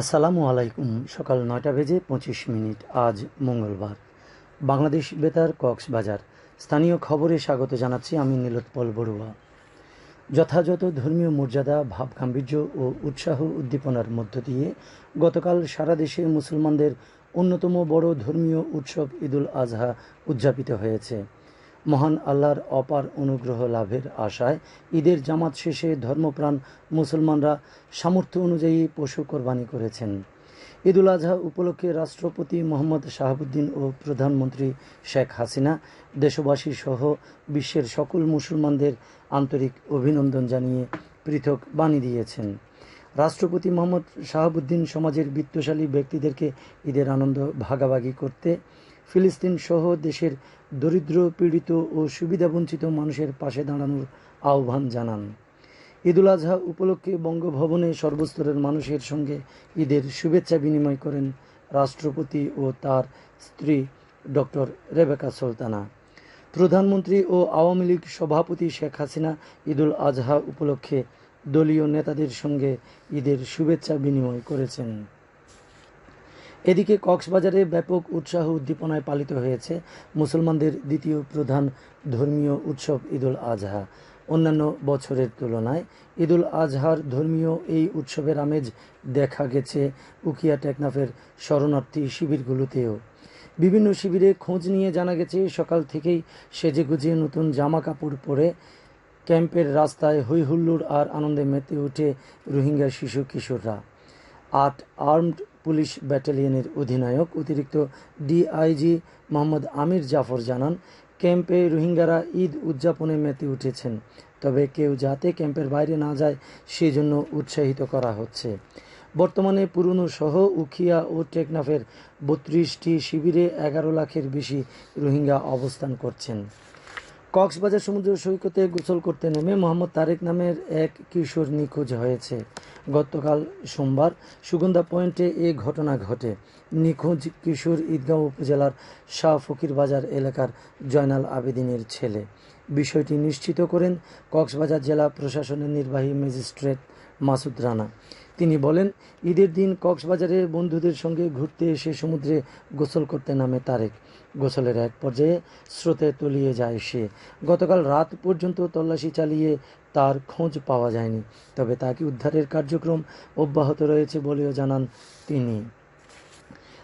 আসসালামু আলাইকুম। সকাল নয়টা বেজে পঁচিশ মিনিট, আজ মঙ্গলবার। বাংলাদেশ বেতার কক্সবাজার। স্থানীয় খবরে স্বাগত জানাচ্ছি আমি নীলোৎপল বড়ুয়া। যথাযথ ধর্মীয় মর্যাদা ভাব গাম্ভীর্য ও উৎসাহ উদ্দীপনার মধ্য দিয়ে গতকাল সারা দেশে মুসলমানদের অন্যতম বড় ধর্মীয় উৎসব ঈদুল আজহা উদযাপিত হয়েছে। মহান আল্লাহর অপার অনুগ্রহ লাভের আশায় ঈদের জামাত শেষে ধর্মপ্রাণ মুসলমানরা সামর্থ্য অনুযায়ী পশু কোরবানি করেছেন। ঈদুল আজহা উপলক্ষে রাষ্ট্রপতি মোহাম্মদ শাহাবুদ্দিন ও প্রধানমন্ত্রী শেখ হাসিনা, দেশবাসী সহ বিশ্বের সকল মুসলমানদের আন্তরিক অভিনন্দন জানিয়ে পৃথক বাণী দিয়েছেন। রাষ্ট্রপতি মোহাম্মদ শাহাবুদ্দিন সমাজের বিত্তশালী ব্যক্তিদেরকে ঈদের আনন্দ ভাগাভাগি করতে ফিলিস্তিন সহ দেশের দরিদ্র, পীড়িত ও সুবিধাবঞ্চিত মানুষের পাশে দাঁড়ানোর আহ্বান জানান। ঈদুল আজহা উপলক্ষে বঙ্গভবনে সর্বস্তরের মানুষের সঙ্গে ঈদের শুভেচ্ছা বিনিময় করেন রাষ্ট্রপতি ও তার স্ত্রী ডক্টর রেবেকা সুলতানা। প্রধানমন্ত্রী ও আওয়ামী লীগ সভাপতি শেখ হাসিনা ঈদুল আজহা উপলক্ষে দলীয় নেতাদের সঙ্গে ঈদের শুভেচ্ছা বিনিময় করেছেন। এদিকে কক্সবাজারে ব্যাপক উৎসাহ উদ্দীপনায় পালিত হয়েছে মুসলমানদের দ্বিতীয় প্রধান ধর্মীয় উৎসব ঈদুল আজহা। অন্যান্য বছরের তুলনায় ঈদুল আজহার ধর্মীয় এই উৎসবের আমেজ দেখা গেছে উকিয়া টেকনাফের শরণার্থী শিবিরগুলোতেও। বিভিন্ন শিবিরে খোঁজ নিয়ে জানা গেছে, সকাল থেকেই সেজে গুজিয়ে নতুন জামা কাপড় পরে ক্যাম্পের রাস্তায় হৈ হুল্লোড় আর আনন্দে মেতে ওঠে রোহিঙ্গা শিশু কিশোররা। আট আর্মড পুলিশ ব্যাটালিয়নের অধিনায়ক, অতিরিক্ত ডিআইজি মোহাম্মদ আমির জাফর জানান, ক্যাম্পে রোহিঙ্গারা ঈদ উদযাপনে মেতে উঠেছেন। তবে কেউ যাতে ক্যাম্পের বাইরে না যায়, সেজন্য উৎসাহিত করা হচ্ছে। বর্তমানে পুরনো সহ উখিয়া ও টেকনাফের বত্রিশটি শিবিরে এগারো লাখের বেশি রোহিঙ্গা অবস্থান করছেন। কক্সবাজার সমুদ্র সৈকতে গোসল করতে নেমে মোহাম্মদ তারেক নামের এক কিশোর নিখোঁজ হয়েছে। গতকাল সোমবার সুগন্ধা পয়েন্টে এ ঘটনা ঘটে। নিখোঁজ কিশোর ঈদগাঁও উপজেলার শাহ ফকির বাজার এলাকার জয়নাল আবেদিনের ছেলে। বিষয়টি নিশ্চিত করেন কক্সবাজার জেলা প্রশাসনের নির্বাহী ম্যাজিস্ট্রেট মাসুদ রানা। তিনি বলেন, ঈদের দিন কক্সবাজারে বন্ধুদের সঙ্গে ঘুরতে এসে সমুদ্রে গোসল করতে নামে তারেক। গোসলের এক পর্যায়ে স্রোতে তলিয়ে যায় সে। গতকাল রাত পর্যন্ত তল্লাশি চালিয়ে তার খোঁজ পাওয়া যায়নি, তবে তাকে উদ্ধারের কার্যক্রম অব্যাহত রয়েছে বলেও জানান তিনি।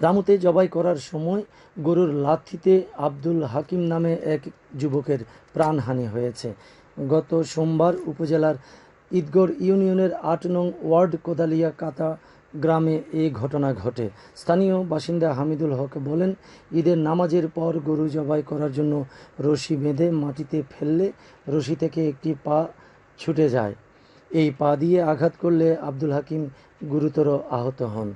রামুতে জবাই করার সময় গরুর লাথিতে আব্দুল হাকিম নামে এক যুবকের প্রাণহানি হয়েছে। গত সোমবার উপজেলার ঈদগড় ইউনিয়নের আট নং ওয়ার্ড কোদালিয়া কাতা গ্রামে এই ঘটনা ঘটে। স্থানীয় বাসিন্দা হামিদুল হক বলেন, ঈদের নামাজের পর গরু জবাই করার জন্য রশি বেঁধে মাটিতে ফেললে রশি থেকে একটি পা ছুটে যায়। এই পা দিয়ে আঘাত করলে আব্দুল হাকিম গুরুতর আহত হন।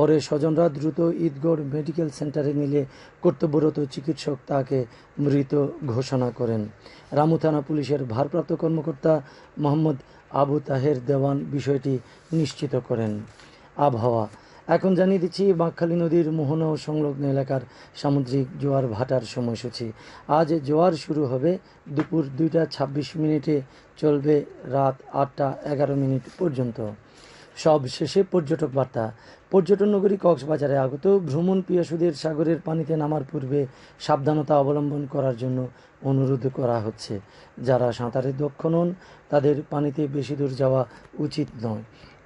পরে স্বজনরা দ্রুত ঈদগড় মেডিকেল সেন্টারে নিলে কর্তব্যরত চিকিৎসক তাকে মৃত ঘোষণা করেন। রামু থানা পুলিশের ভারপ্রাপ্ত কর্মকর্তা মোহাম্মদ আবু তাহের দেওয়ান বিষয়টি নিশ্চিত করেন। আবহাওয়া। এখন জানিয়ে দিচ্ছি, বাঁকখালী নদীর মোহনা ও সংলগ্ন এলাকার সামুদ্রিক জোয়ার ভাটার সময়সূচি। আজ জোয়ার শুরু হবে দুপুর দুইটা ছাব্বিশ মিনিটে, চলবে রাত আটটা এগারো মিনিট পর্যন্ত। সব শেষে পর্যটক বার্তা। পর্যটন নগরী কক্সবাজারে আগত ভ্রমণ পিয়াসুদের সাগরের পানিতে নামার পূর্বে সাবধানতা অবলম্বন করার জন্য অনুরোধ করা হচ্ছে। যারা সাঁতারে দক্ষ নন, তাদের পানিতে বেশি দূর যাওয়া উচিত নয়।